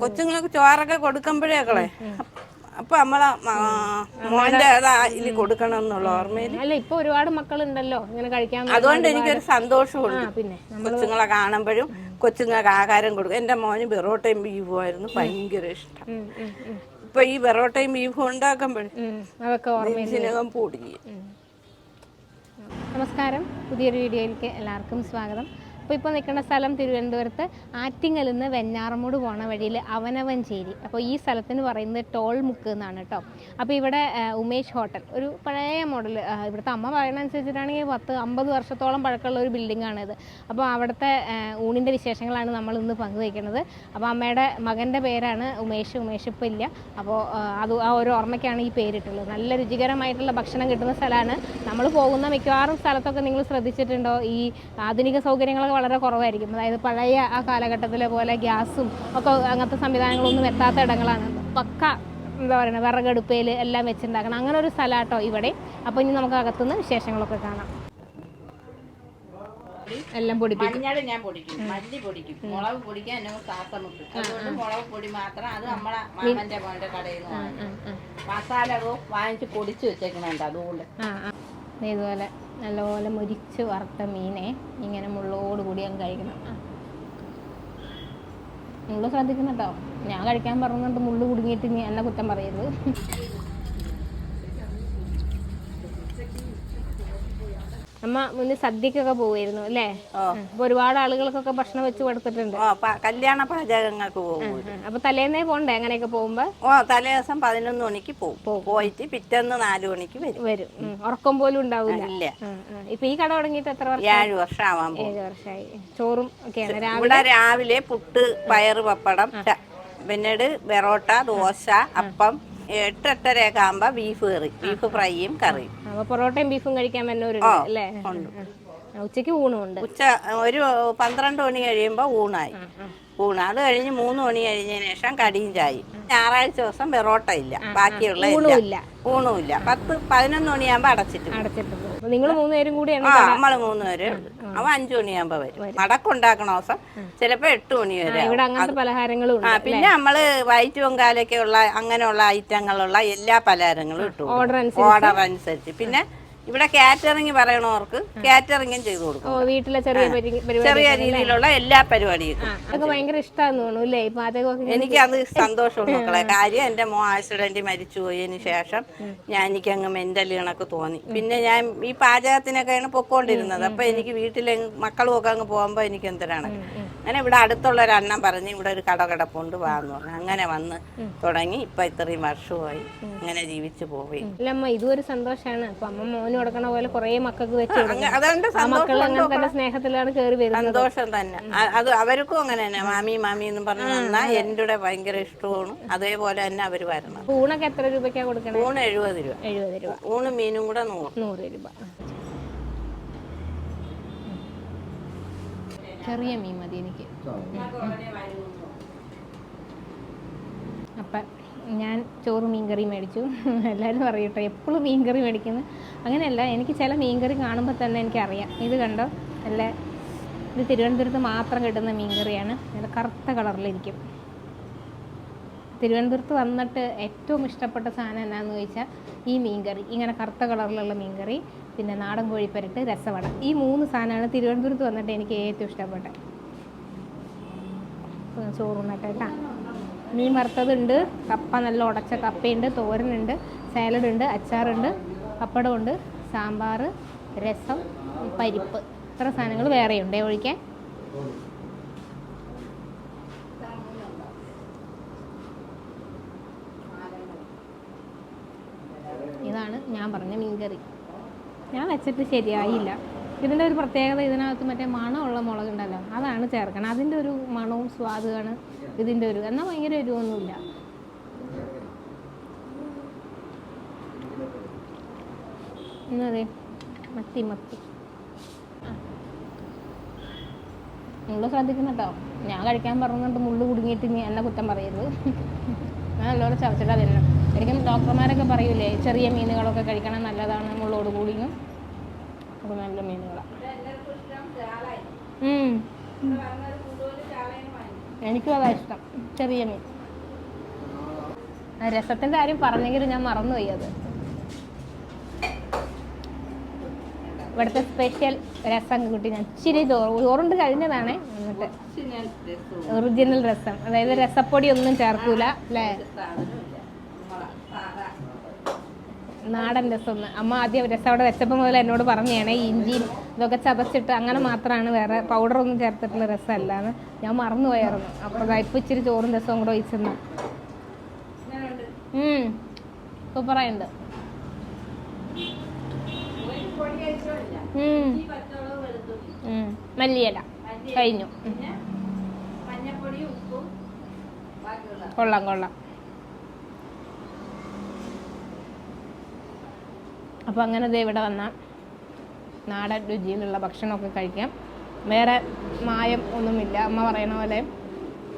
കൊച്ചുങ്ങൾക്ക് ചോറൊക്കെ കൊടുക്കുമ്പോഴേക്കളെ അപ്പൊ നമ്മളെ മോന്റെ ഇതിൽ കൊടുക്കണം എന്നുള്ള ഓർമ്മയിൽ. അല്ല ഇപ്പൊ ഒരുപാട് മക്കളുണ്ടല്ലോ ഇങ്ങനെ കഴിക്കാൻ അതുകൊണ്ട് എനിക്കൊരു സന്തോഷമുണ്ട്. പിന്നെ കൊച്ചുങ്ങളെ കാണുമ്പോഴും കൊച്ചുങ്ങൾക്ക് ആഹാരം കൊടുക്കും. എന്റെ മോന് ബെറോട്ടയും ബീഫും ആയിരുന്നു ഭയങ്കര ഇഷ്ടം. ഇപ്പൊ ഈ ബെറോട്ടയും ബീഫും ഉണ്ടാക്കുമ്പോഴും. അതൊക്കെ പൊടിയും. നമസ്കാരം. പുതിയൊരു വീഡിയോയിലേക്ക് എല്ലാവർക്കും സ്വാഗതം. അപ്പോൾ ഇപ്പോൾ നിൽക്കുന്ന സ്ഥലം തിരുവനന്തപുരത്ത് ആറ്റിങ്ങൽ നിന്ന് വെഞ്ഞാറമൂട് പോണ വഴിയിൽ അവനവഞ്ചേരി. അപ്പോൾ ഈ സ്ഥലത്തിന് പറയുന്നത് ടോൾ മുക്ക് എന്നാണ് കേട്ടോ അപ്പോൾ ഇവിടെ ഉമേഷ് ഹോട്ടൽ. ഒരു പഴയ മോഡൽ ഇവിടുത്തെ അമ്മ പറയുന്ന അനുസരിച്ചിട്ടാണെങ്കിൽ പത്ത് അമ്പത് വർഷത്തോളം പഴക്കമുള്ള ഒരു ബിൽഡിംഗ് ആണിത് അപ്പോൾ അവിടുത്തെ ഊണിന്റെ വിശേഷങ്ങളാണ് നമ്മൾ ഇന്ന് പങ്കുവയ്ക്കുന്നത്. അപ്പോൾ അമ്മയുടെ മകന്റെ പേരാണ് ഉമേഷ് ഉമേഷ് ഇപ്പോൾ ഇല്ല. അപ്പോൾ അത് ആ ഒരു ഓർമ്മയ്ക്കാണ് ഈ പേരിട്ടുള്ളത്. നല്ല രുചികരമായിട്ടുള്ള ഭക്ഷണം കിട്ടുന്ന സ്ഥലമാണ്. നമ്മൾ പോകുന്ന മിക്കവാറും സ്ഥലത്തൊക്കെ നിങ്ങൾ ശ്രദ്ധിച്ചിട്ടുണ്ടോ? ഈ ആധുനിക സൗകര്യങ്ങളൊക്കെ വളരെ കുറവായിരിക്കും. അതായത് പഴയ ആ കാലഘട്ടത്തിലെ പോലെ ഗ്യാസും ഒക്കെ അങ്ങനത്തെ സംവിധാനങ്ങളൊന്നും എത്താത്ത ഇടങ്ങളാണ്. പക്ക എന്താ പറയുക വിറകടുപ്പയിൽ എല്ലാം വെച്ചുണ്ടാക്കണം. അങ്ങനെ ഒരു സ്ഥലമാട്ടോ ഇവിടെ. അപ്പോൾ ഇനി നമുക്ക് അകത്തുനിന്ന് വിശേഷങ്ങളൊക്കെ കാണാം. എല്ലാം പൊടിപ്പിക്കും. മഞ്ഞൾ ഞാൻ പൊടിക്കും. മല്ലി പൊടിക്കും. മുളക് പൊടിക്കാൻ എന്നെ മുട്ടും അതുകൊണ്ട് മുളക് പൊടി മാത്രം അത് നമ്മളെ മാമന്റെ മോന്റെ കടയിൽ നിന്ന് വാങ്ങി. മസാലകളും. മസാല വാങ്ങിച്ച് പൊടിച്ച് വെച്ചേക്കണുണ്ട് അതുകൊണ്ട്. ഇതുപോലെ നല്ലപോലെ മുരിച്ച് വറുത്ത മീനെ ഇങ്ങനെ മുള്ളോട് കൂടി അങ്ങ് കഴിക്കണം. മുള്ളു ശ്രദ്ധിക്കണം കേട്ടോ. ഞാൻ കഴിക്കാൻ പറഞ്ഞിട്ട് മുള്ള് കുടുങ്ങിയിട്ട് നീ എന്നെ കുറ്റം പറയരുത്. അമ്മ മുന്നേ സദ്യക്കൊക്കെ പോവായിരുന്നു അല്ലേ. അപ്പൊ ഒരുപാട് ആളുകൾക്കൊക്കെ ഭക്ഷണം വെച്ച് കൊടുത്തിട്ടുണ്ട്. കല്യാണ പാചകങ്ങൾക്ക് പോകും അപ്പൊ തലേന്നേ പോണ്ടേ അങ്ങനെയൊക്കെ പോകുമ്പോ? ഓ തലേ ദിവസം പതിനൊന്ന് മണിക്ക് പോകും. പോയിട്ട് പിറ്റേന്ന് നാലു മണിക്ക് വരും. വരും. ഉറക്കം പോലും ഉണ്ടാവില്ല. ഇപ്പൊ ഈ കട തുടങ്ങിയിട്ട് എത്ര വർഷം? ഏഴ് വർഷം ആവാൻ ഏഴ് വർഷമായി. ചോറും ഒക്കെയാണ്. രാവിലെ? ഇവിടെ രാവിലെ പുട്ട് പയറ് പപ്പടം പിന്നീട് ബെറോട്ട ദോശ അപ്പം എട്ട് എട്ടരയൊക്കെ ആകുമ്പോ ബീഫ് കറി ബീഫ് ഫ്രൈയും കറിയും. അപ്പൊ പൊറോട്ടയും ബീഫും കഴിക്കാൻ വരുന്നവരുണ്ട് അല്ലേ ആ, ഉച്ചയ്ക്ക് ഊണുണ്ട് ഉച്ച ഒരു പന്ത്രണ്ട് മണി കഴിയുമ്പോൾ ഊണായി. ഊണ് അത് കഴിഞ്ഞ് മൂന്ന് മണി കഴിഞ്ഞതിന് ശേഷം കടിയും ചായയും. ഞായറാഴ്ച ദിവസം പെറോട്ട ഇല്ല ബാക്കിയുള്ള ഇല്ല ഊണുമില്ല. പത്ത് പതിനൊന്ന് മണിയാകുമ്പോ അടച്ചിട്ട്. അടച്ചിട്ടുണ്ട് നിങ്ങൾ മൂന്നുപേരും കൂടിയാണ് ആ നമ്മൾ മൂന്ന് അവ അഞ്ചു മണിയാകുമ്പോ വരും. മടക്കുണ്ടാക്കണ ദിവസം ചിലപ്പോ എട്ട് മണി വരെ ഇവിടെ അങ്ങനത്തെ പലഹാരങ്ങളും ആ പിന്നെ നമ്മൾ വൈറ്റ് പൊങ്കാലൊക്കെ ഉള്ള അങ്ങനെയുള്ള ഐറ്റങ്ങളുള്ള എല്ലാ പലഹാരങ്ങളും ഇട്ടു ഓർഡർ അനുസരിച്ച്. പിന്നെ ഇവിടെ കാറ്ററിംഗ് പറയണവർക്ക് കാറ്ററിംഗും ചെയ്തു കൊടുക്കും വീട്ടിലെ ചെറിയ ചെറിയ രീതിയിലുള്ള എല്ലാ പരിപാടിയും. അതൊക്കെ ഭയങ്കര തോന്നുന്നു പാചകമൊക്കെ എനിക്കത് സന്തോഷമുണ്ട് മക്കളെ. കാര്യം എന്റെ മോ ആക്സിഡന്റ് മരിച്ചു പോയതിന് ശേഷം ഞാൻ എനിക്ക് അങ്ങ് മെന്റലി കണക്ക് തോന്നി. പിന്നെ ഞാൻ ഈ പാചകത്തിനൊക്കെയാണ് പൊക്കോണ്ടിരുന്നത്. അപ്പൊ എനിക്ക് വീട്ടിലെ മക്കളും ഒക്കെ അങ്ങ് പോകുമ്പോ എനിക്ക് എന്തിനാണ് അങ്ങനെ ഇവിടെ അടുത്തുള്ള ഒരു അണ്ണൻ പറഞ്ഞ് ഇവിടെ ഒരു കട കിടപ്പുണ്ട് വാന്ന് പറഞ്ഞു. അങ്ങനെ വന്ന് തുടങ്ങി. ഇപ്പൊ ഇത്രയും വർഷമായി അങ്ങനെ ജീവിച്ചു അല്ല അമ്മ ഇതൊരു സന്തോഷമാണ് അപ്പൊ അമ്മ മോന് കൊടുക്കണ പോലെ കുറെ മക്കൾക്ക് വെച്ച് അതുകൊണ്ട് മക്കൾ സന്തോഷം അങ്ങനെ തന്നെ സ്നേഹത്തിലാണ് കയറി വരുന്നത്. സന്തോഷം തന്നെ. അത് അവർക്കും അങ്ങനെ തന്നെ. മാമി മാമി എന്ന് പറഞ്ഞു വന്നാ എന്റെ കൂടെ ഭയങ്കര ഇഷ്ടമാണ്. അതേപോലെ തന്നെ അവർ വരണം. ഊണൊക്കെ എത്ര രൂപയ്ക്കാ കൊടുക്കണം? ഊണ് എഴുപത് രൂപ. എഴുപത് രൂപ. ഊണും മീനും കൂടെ നൂറ്. നൂറ് രൂപ. ചെറിയ മീൻ മതി എനിക്ക്. അപ്പം ഞാൻ ചോറ് മീൻകറി മേടിച്ചു. എല്ലാവരും പറയട്ടെ എപ്പോഴും മീൻകറി മേടിക്കുന്നു. അങ്ങനെയല്ല എനിക്ക് ചില മീൻകറി കാണുമ്പോൾ തന്നെ എനിക്കറിയാം. ഇത് കണ്ടോ? നല്ല ഇത് തിരുവനന്തപുരത്ത് മാത്രം കിട്ടുന്ന മീൻകറിയാണ്. നല്ല കറുത്ത കളറിലിരിക്കും. തിരുവനന്തപുരത്ത് വന്നിട്ട് ഏറ്റവും ഇഷ്ടപ്പെട്ട സാധനം എന്നാന്ന് ചോദിച്ചാൽ ഈ മീൻകറി ഇങ്ങനെ കറുത്ത കളറിലുള്ള മീൻകറി. പിന്നെ നാടൻ കോഴിപ്പരട്ട് രസവട. ഈ മൂന്ന് സാധനമാണ് തിരുവനന്തപുരത്ത് വന്നിട്ട് എനിക്ക് ഏറ്റവും ഇഷ്ടപ്പെട്ടത് ഇപ്പൊ ചോറുണ്ണട്ടെ കേട്ടോ മീൻ വറുത്തതുണ്ട് കപ്പ നല്ല ഉടച്ച കപ്പയുണ്ട് തോരനുണ്ട് സാലഡ് ഉണ്ട് അച്ചാറുണ്ട് പപ്പടമുണ്ട് സാമ്പാർ രസം പരിപ്പ്. ഇത്ര സാധനങ്ങൾ വേറെയുണ്ടേ ഒഴിക്കാൻ? ഇതാണ് ഞാൻ പറഞ്ഞ മീൻകറി. ഞാൻ വെച്ചിട്ട് ശരിയായില്ല. ഇതിന്റെ ഒരു പ്രത്യേകത ഇതിനകത്ത് മറ്റേ മണമുള്ള മുളക് ഉണ്ടല്ലോ അതാണ് ചേർക്കണം അതിന്റെ ഒരു മണവും സ്വാദുമാണ് ഇതിന്റെ ഒരു എന്നാൽ ഭയങ്കര എരിവൊന്നുമില്ല. എന്നതെ മത്തി മത്തി. നിങ്ങൾ ഞാൻ കഴിക്കാൻ പറഞ്ഞിട്ട് മുള്ളു കുടുങ്ങിയിട്ട് എന്നെ കുറ്റം പറയരുത്. ഞാൻ നല്ലോണം ചവച്ചിട്ട് തരണം ശരിക്കും ഡോക്ടർമാരൊക്കെ പറയൂലേ ചെറിയ മീനുകളൊക്കെ കഴിക്കണം നല്ലതാണ് മുള്ളോട് കൂടിയും അത് നല്ല മീനുകളാണ്. എനിക്കും അതാ ഇഷ്ടം ചെറിയ മീൻ. രസത്തിന്റെ കാര്യം പറഞ്ഞെങ്കിലും ഞാൻ മറന്നുപോയി അത്. ഇവിടുത്തെ സ്പെഷ്യൽ രസം കൂട്ടി. ഞാൻ ഇച്ചിരി ചോറ് ചോറുണ്ട് കഴിഞ്ഞതാണേ എന്നിട്ട് ഒറിജിനൽ രസം അതായത് രസപ്പൊടി ഒന്നും ചേർക്കൂല അല്ലേ? നാടൻ രസം. ഒന്ന്. അമ്മ ആദ്യം രസം അവിടെ വെച്ചപ്പോൾ മുതൽ എന്നോട് പറഞ്ഞതാണ് ഇഞ്ചിയും ഇതൊക്കെ ചതച്ചിട്ട് അങ്ങനെ മാത്രമാണ് വേറെ പൗഡർ ഒന്നും ചേർത്തിട്ടുള്ള രസമല്ല എന്ന് ഞാൻ മറന്നുപോയായിരുന്നു. അപ്പോൾ ഇപ്പം ഇച്ചിരി ചോറും രസവും കൂടെ ഒഴിച്ചെന്ന് സൂപ്പറായിട്ടുണ്ട് മല്ലിയില. കഴിഞ്ഞു. കൊള്ളാം കൊള്ളാം. അപ്പോൾ അങ്ങനെ ദേ ഇവിടെ വന്നാൽ നാടൻ രുചിയിലുള്ള ഭക്ഷണമൊക്കെ കഴിക്കാം. വേറെ മായം ഒന്നുമില്ല. അമ്മ പറയണ പോലെ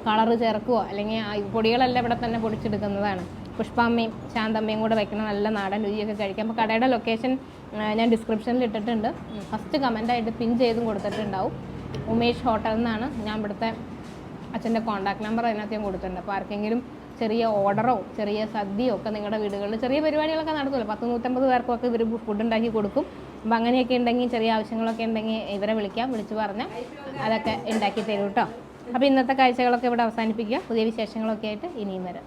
കളറ് ചേർക്കുകയോ അല്ലെങ്കിൽ പൊടികളെല്ലാം ഇവിടെ തന്നെ പൊടിച്ചെടുക്കുന്നതാണ്. പുഷ്പാമ്മയും ശാന്തമ്മയും കൂടെ വെക്കണ നല്ല നാടൻ രുചിയൊക്കെ കഴിക്കാം. അപ്പോൾ കടയുടെ ലൊക്കേഷൻ ഞാൻ ഡിസ്ക്രിപ്ഷനിൽ ഇട്ടിട്ടുണ്ട്. ഫസ്റ്റ് കമന്റായിട്ട് പിൻ ചെയ്തും കൊടുത്തിട്ടുണ്ടാവും. ഉമേഷ് ഹോട്ടൽ നിന്നാണ് ഞാൻ ഇവിടുത്തെ അച്ഛന്റെ കോൺടാക്ട് നമ്പർ അതിനകത്ത് ഞാൻ കൊടുത്തിട്ടുണ്ട്. അപ്പോൾ ആർക്കെങ്കിലും ചെറിയ ഓർഡറോ ചെറിയ സദ്യയോ ഒക്കെ നിങ്ങളുടെ വീടുകളിൽ ചെറിയ പരിപാടികളൊക്കെ നടത്തുമല്ലോ പത്ത് നൂറ്റമ്പത് ഒക്കെ ഇവർ ഫുഡ് ഉണ്ടാക്കി കൊടുക്കും. അപ്പം അങ്ങനെയൊക്കെ ഉണ്ടെങ്കിൽ ചെറിയ ആവശ്യങ്ങളൊക്കെ ഉണ്ടെങ്കിൽ ഇവരെ വിളിക്കാം വിളിച്ച് പറഞ്ഞാൽ അതൊക്കെ ഉണ്ടാക്കി തരും കേട്ടോ. അപ്പോൾ ഇന്നത്തെ കാഴ്ചകളൊക്കെ ഇവിടെ അവസാനിപ്പിക്കുക. പുതിയ വിശേഷങ്ങളൊക്കെ ആയിട്ട് ഇനിയും വരാം.